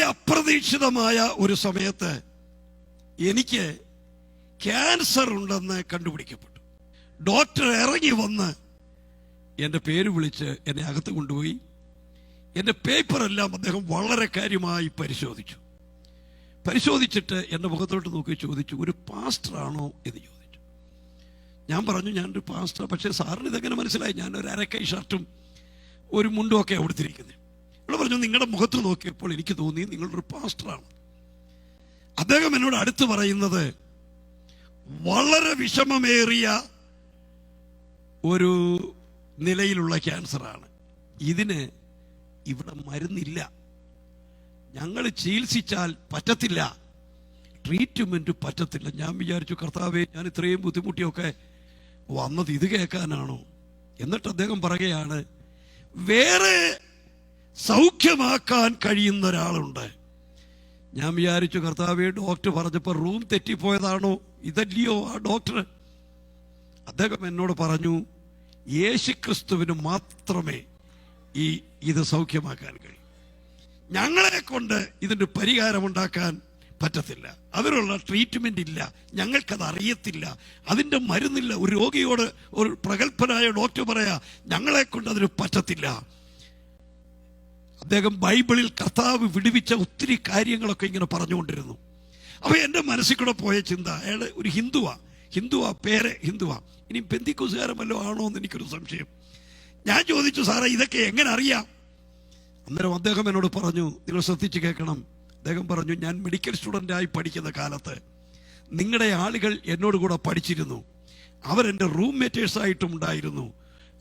വളരെ അപ്രതീക്ഷിതമായ ഒരു സമയത്ത് എനിക്ക് ക്യാൻസർ ഉണ്ടെന്ന് കണ്ടുപിടിക്കപ്പെട്ടു. ഡോക്ടർ ഇറങ്ങി വന്ന് എന്റെ പേര് വിളിച്ച് എന്നെ അകത്ത് കൊണ്ടുപോയി. എന്റെ പേപ്പറെല്ലാം അദ്ദേഹം വളരെ കാര്യമായി പരിശോധിച്ചു. പരിശോധിച്ചിട്ട് എന്റെ മുഖത്തോട്ട് നോക്കി ചോദിച്ചു ഒരു പാസ്റ്ററാണോ എന്ന് ചോദിച്ചു. ഞാൻ പറഞ്ഞു ഞാനൊരു പാസ്റ്റർ പക്ഷേ സാറിന് ഇതെങ്ങനെ മനസ്സിലായി? ഞാൻ ഒരു അരക്കൈ ഷർട്ടും ഒരു മുണ്ടും ഒക്കെ കൊടുത്തിരിക്കുന്നത് ഇവിടെ പറഞ്ഞു നിങ്ങളുടെ മുഖത്ത് നോക്കിയപ്പോൾ എനിക്ക് തോന്നി നിങ്ങളൊരു പാസ്റ്ററാണ്. അദ്ദേഹം എന്നോട് അടുത്ത് പറയുന്നത് വളരെ വിഷമമേറിയ ഒരു നിലയിലുള്ള ക്യാൻസറാണ്. ഇതിന് ഇവിടെ മരുന്നില്ല. ഞങ്ങൾ ചികിത്സിച്ചാൽ പറ്റത്തില്ല. ട്രീറ്റ്മെന്റ് പറ്റത്തില്ല. ഞാൻ വിചാരിച്ചു കർത്താവേ ഞാൻ ഇത്രയും ബുദ്ധിമുട്ടിയൊക്കെ വന്നത് ഇത് കേൾക്കാനാണോ? എന്നിട്ട് അദ്ദേഹം പറയുകയാണ് വേറെ സൗഖ്യമാക്കാൻ കഴിയുന്ന ഒരാളുണ്ട്. ഞാൻ വിചാരിച്ചു കർത്താവ് ഡോക്ടർ പറഞ്ഞപ്പോൾ റൂം തെറ്റിപ്പോയതാണോ? ഇതല്ലയോ ആ ഡോക്ടർ? അദ്ദേഹം എന്നോട് പറഞ്ഞു യേശുക്രിസ്തുവിന് മാത്രമേ ഈ ഇത് സൗഖ്യമാക്കാൻ കഴിയൂ. ഞങ്ങളെ കൊണ്ട് ഇതിന്റെ പരിഹാരമുണ്ടാക്കാൻ പറ്റത്തില്ല. അതിനുള്ള ട്രീറ്റ്മെന്റ് ഇല്ല. ഞങ്ങൾക്കത് അറിയത്തില്ല. അതിന്റെ മരുന്നില്ല. ഒരു രോഗിയോട് ഒരു പ്രഗത്ഭനായ ഡോക്ടർ പറയാ ഞങ്ങളെ കൊണ്ട് അതിന് പറ്റത്തില്ല. അദ്ദേഹം ബൈബിളിൽ കർത്താവ് വിടുവിച്ച ഒത്തിരി കാര്യങ്ങളൊക്കെ ഇങ്ങനെ പറഞ്ഞുകൊണ്ടിരുന്നു. അപ്പോൾ എന്റെ മനസ്സിൽ കൂടെ പോയ ചിന്ത അയാൾ ഒരു ഹിന്ദുവാ. ഹിന്ദുവാ പേര് ഹിന്ദുവാ. ഇനി പെന്തിക്കുസുകാരൻ ആണോ എന്ന് എനിക്കൊരു സംശയം. ഞാൻ ചോദിച്ചു സാറേ ഇതൊക്കെ എങ്ങനെ അറിയാം? അന്നേരം അദ്ദേഹം എന്നോട് പറഞ്ഞു നിങ്ങൾ ശ്രദ്ധിച്ച് കേൾക്കണം. അദ്ദേഹം പറഞ്ഞു ഞാൻ മെഡിക്കൽ സ്റ്റുഡന്റായി പഠിക്കുന്ന കാലത്ത് നിങ്ങളുടെ ആളുകൾ എന്നോട് കൂടെ പഠിച്ചിരുന്നു. അവരെന്റെ റൂംമേറ്റേഴ്സ് ആയിട്ടും ഉണ്ടായിരുന്നു.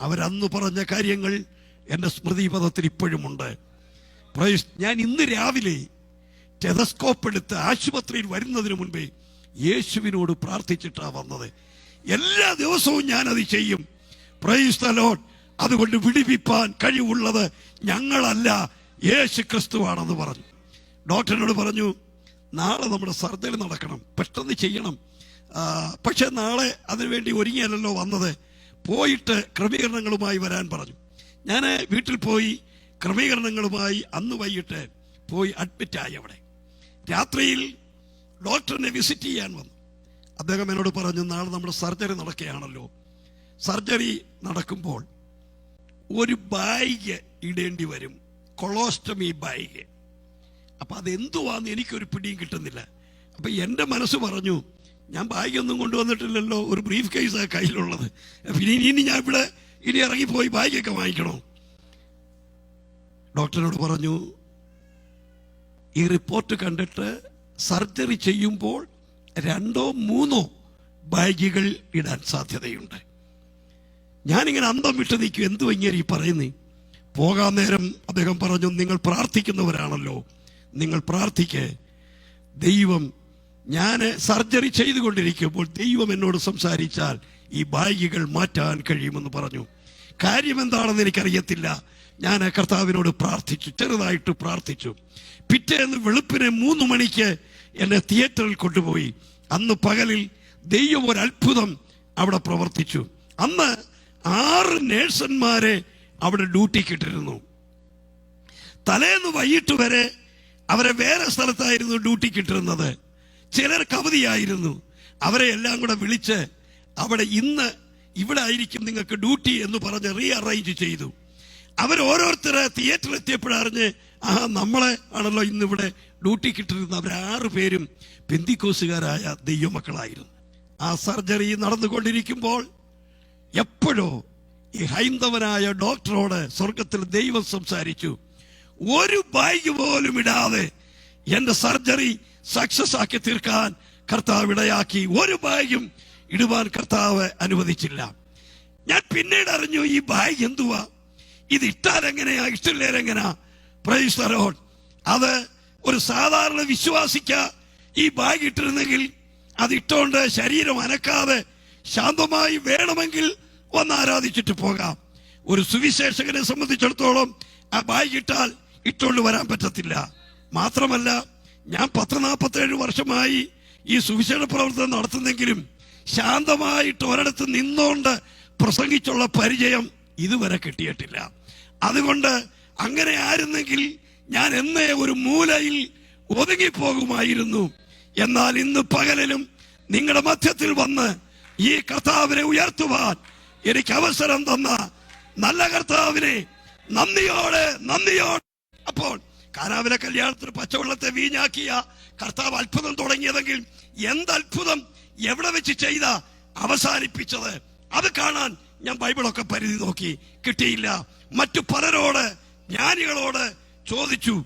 അവരന്ന് പറഞ്ഞ കാര്യങ്ങൾ എന്റെ സ്മൃതിപഥത്തിൽ ഇപ്പോഴുമുണ്ട്. ഞാൻ ഇന്ന് രാവിലെ ടെലസ്കോപ്പ് എടുത്ത് ആശുപത്രിയിൽ വരുന്നതിന് മുൻപേ യേശുവിനോട് പ്രാർത്ഥിച്ചിട്ടാണ് വന്നത്. എല്ലാ ദിവസവും ഞാൻ അത് ചെയ്യും. പ്രൈസ് ദ ലോർഡ് അതുകൊണ്ട് വിടിവിപ്പാൻ കഴിവുള്ളത് ഞങ്ങളല്ല യേശു ക്രിസ്തുവാണെന്ന് പറഞ്ഞു. ഡോക്ടറിനോട് പറഞ്ഞു നാളെ നമ്മുടെ സർജറി നടക്കണം പെട്ടെന്ന് ചെയ്യണം. പക്ഷെ നാളെ അതിനുവേണ്ടി ഒരുങ്ങിയല്ലോ വന്നത്. പോയിട്ട് ക്രമീകരണങ്ങളുമായി വരാൻ പറഞ്ഞു. ഞാൻ വീട്ടിൽ പോയി ക്രമീകരണങ്ങളുമായി അന്ന് വൈകിട്ട് പോയി അഡ്മിറ്റായി അവിടെ. രാത്രിയിൽ ഡോക്ടറിനെ വിസിറ്റ് ചെയ്യാൻ വന്നു. അദ്ദേഹം എന്നോട് പറഞ്ഞു നാളെ നമ്മുടെ സർജറി നടക്കുകയാണല്ലോ. സർജറി നടക്കുമ്പോൾ ഒരു ബാഗ് ഇടേണ്ടി വരും. Colostomy bag. അപ്പം അതെന്തുവാന്ന് എനിക്കൊരു പിടിയും കിട്ടുന്നില്ല. അപ്പം എന്റെ മനസ്സ് പറഞ്ഞു ഞാൻ ബാഗൊന്നും കൊണ്ടുവന്നിട്ടില്ലല്ലോ. ഒരു ബ്രീഫ് കേസാണ് കയ്യിലുള്ളത്. പിന്നെ ഇനി ഞാൻ ഇവിടെ ഇനി ഇറങ്ങിപ്പോയി ബാഗൊക്കെ വാങ്ങിക്കണോ? ഡോക്ടറിനോട് പറഞ്ഞു ഈ റിപ്പോർട്ട് കണ്ടിട്ട് സർജറി ചെയ്യുമ്പോൾ രണ്ടോ മൂന്നോ ബാഗുകൾ ഇടാൻ സാധ്യതയുണ്ട്. ഞാനിങ്ങനെ അന്തം വിട്ട് നിൽക്കും. എന്തു ഇങ്ങനെ ഈ പറയുന്നേ? പോകാൻ നേരം അദ്ദേഹം പറഞ്ഞു നിങ്ങൾ പ്രാർത്ഥിക്കുന്നവരാണല്ലോ. നിങ്ങൾ പ്രാർത്ഥിക്ക്. ദൈവം ഞാൻ സർജറി ചെയ്തുകൊണ്ടിരിക്കുമ്പോൾ ദൈവം എന്നോട് സംസാരിച്ചാൽ ഈ ബാഗുകൾ മാറ്റാൻ കഴിയുമെന്ന് പറഞ്ഞു. കാര്യം എന്താണെന്ന് എനിക്കറിയത്തില്ല. ഞാൻ കർത്താവിനോട് പ്രാർത്ഥിച്ചു ചെറുതായിട്ട് പ്രാർത്ഥിച്ചു. പിറ്റേന്ന് വെളുപ്പിനെ മൂന്ന് മണിക്ക് എന്നെ തിയേറ്ററിൽ കൊണ്ടുപോയി. അന്ന് പകലിൽ ദൈവം ഒരു അത്ഭുതം അവിടെ പ്രവർത്തിച്ചു. അന്ന് ആറ് നേഴ്സന്മാരെ അവിടെ ഡ്യൂട്ടിക്ക് ഇട്ടിരുന്നു. തലേന്ന് വൈകിട്ട് വരെ അവരെ വേറെ സ്ഥലത്തായിരുന്നു ഡ്യൂട്ടിക്ക് ഇട്ടിരുന്നത്. ചിലർക്ക് അവധിയായിരുന്നു അവരെ എല്ലാം കൂടെ വിളിച്ച് അവിടെ ഇന്ന് ഇവിടെ ആയിരിക്കും നിങ്ങൾക്ക് ഡ്യൂട്ടി എന്ന് പറഞ്ഞ് റീ അറേഞ്ച് ചെയ്തു. അവർ ഓരോരുത്തരെ തിയേറ്ററിൽ എത്തിയപ്പോഴറിഞ്ഞ് ആ നമ്മളെ ആണല്ലോ ഇന്ന് ഇവിടെ ഡ്യൂട്ടി കിട്ടിരുന്ന അവർ ആറ് പേരും പെന്തിക്കോസുകാരായ ദൈവമക്കളായിരുന്നു. ആ സർജറി നടന്നുകൊണ്ടിരിക്കുമ്പോൾ എപ്പോഴോ ഈ ഹൈന്ദവനായ ഡോക്ടറോട് സ്വർഗത്തിൽ ദൈവം സംസാരിച്ചു ഒരു ബാഗ് പോലും ഇടാതെ എന്റെ സർജറി സക്സസ് ആക്കി തീർക്കാൻ കർത്താവ് ഇടയാക്കി. ഒരു ബാഗും ഇടുവാൻ കർത്താവ് അനുവദിച്ചില്ല. ഞാൻ പിന്നീട് അറിഞ്ഞു ഈ ബാഗ് എന്തുവാ? ഇത് ഇട്ടാൽ എങ്ങനെയാ? പ്രൈസ് അത് ഒരു സാധാരണ വിശ്വാസിക്ക ഈ ബാഗ് ഇട്ടിരുന്നെങ്കിൽ അത് ഇട്ടോണ്ട് ശരീരം അനക്കാതെ ശാന്തമായി വേണമെങ്കിൽ വന്ന് ആരാധിച്ചിട്ട് പോകാം. ഒരു സുവിശേഷകനെ സംബന്ധിച്ചിടത്തോളം ആ ബാഗ് ഇട്ടാൽ ഇട്ടുകൊണ്ട് വരാൻ പറ്റത്തില്ല. മാത്രമല്ല ഞാൻ പത്ത് നാൽപ്പത്തേഴ് വർഷമായി ഈ സുവിശേഷ പ്രവർത്തനം നടത്തുന്നെങ്കിലും ശാന്തമായിട്ട് ഒരിടത്ത് നിന്നുകൊണ്ട് പ്രസംഗിച്ചുള്ള പരിചയം ഇതുവരെ കിട്ടിയിട്ടില്ല. അതുകൊണ്ട് അങ്ങനെ ആയിരുന്നെങ്കിൽ ഞാൻ എന്നേ ഒരു മൂലയിൽ ഒതുങ്ങിപ്പോകുമായിരുന്നു. എന്നാൽ ഇന്ന് പകലിലും നിങ്ങളുടെ മധ്യത്തിൽ വന്ന് ഈ കർത്താവിനെ ഉയർത്തുവാൻ എനിക്ക് അവസരം തന്ന നല്ല കർത്താവിനെ നന്ദിയോടെ നന്ദിയോടെ. അപ്പോൾ കാനാവിലെ കല്യാണത്തിന് പച്ചവെള്ളത്തെ വീഞ്ഞാക്കിയ കർത്താവ് അത്ഭുതം തുടങ്ങിയതെങ്കിൽ എന്ത് അത്ഭുതം? എവിടെ വെച്ച് ചെയ്ത അവസാനിപ്പിച്ചത്? അത് കാണാൻ ഞാൻ ബൈബിളൊക്കെ പരിധി നോക്കി. കിട്ടിയില്ല. മറ്റു പലരോട് ജ്ഞാനികളോട് ചോദിച്ചു.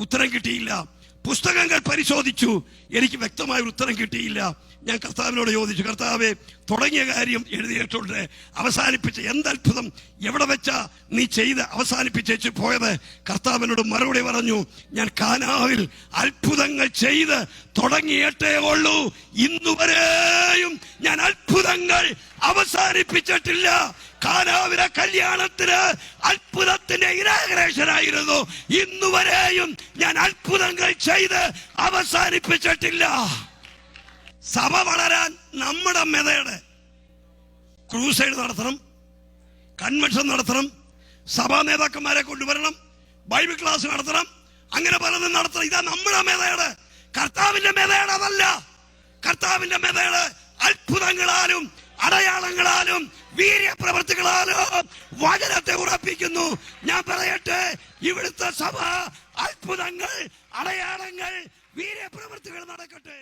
ഉത്തരം കിട്ടിയില്ല. പുസ്തകങ്ങൾ പരിശോധിച്ചു. എനിക്ക് വ്യക്തമായ ഉത്തരം കിട്ടിയില്ല. ഞാൻ കർത്താവിനോട് ചോദിച്ചു കർത്താവെ തുടങ്ങിയ കാര്യം എഴുതിയിട്ടുണ്ട്. അവസാനിപ്പിച്ച എന്തത്ഭുതം എവിടെ വെച്ചാ നീ ചെയ്ത് അവസാനിപ്പിച്ചേച്ച് പോയത്? കർത്താവിനോട് മറുപടി പറഞ്ഞു ഞാൻ കാനാവിൽ അത്ഭുതങ്ങൾ ചെയ്ത് തുടങ്ങിയിട്ടേ ഉള്ളൂ. ഇന്നുവരെയും ഞാൻ അത്ഭുതങ്ങൾ അവസാനിപ്പിച്ചിട്ടില്ല. കാനാവിലെ കല്യാണത്തിന് അത്ഭുതത്തിന്റെ ഇനാഗ്രേഷനായിരുന്നു ഇന്നുവരെയും ഞാൻ അത്ഭുതങ്ങൾ ചെയ്ത് അവസാനിപ്പിച്ചിട്ടില്ല. സഭ വളരാൻ നമ്മുടെ മെതയുടെ ക്രൂസൈഡ് നടത്തണം കൺവെൻഷൻ നടത്തണം സഭാ നേതാക്കന്മാരെ കൊണ്ടുവരണം ബൈബിൾ ക്ലാസ് നടത്തണം അങ്ങനെ പലതും നടത്തണം. ഇതാ നമ്മുടെ മെതയുടെ കർത്താവിന്റെ മെതയുടെ അതല്ല. കർത്താവിന്റെ മെതയുടെ അത്ഭുതങ്ങളാലും അടയാളങ്ങളാലും വീര്യപ്രവർത്തികളാലും വചനത്തെ ഉറപ്പിക്കുന്നു. ഞാൻ പറയട്ടെ ഇവിടുത്തെ സഭ അത്ഭുതങ്ങൾ അടയാളങ്ങൾ വീര്യപ്രവർത്തികൾ നടക്കട്ടെ.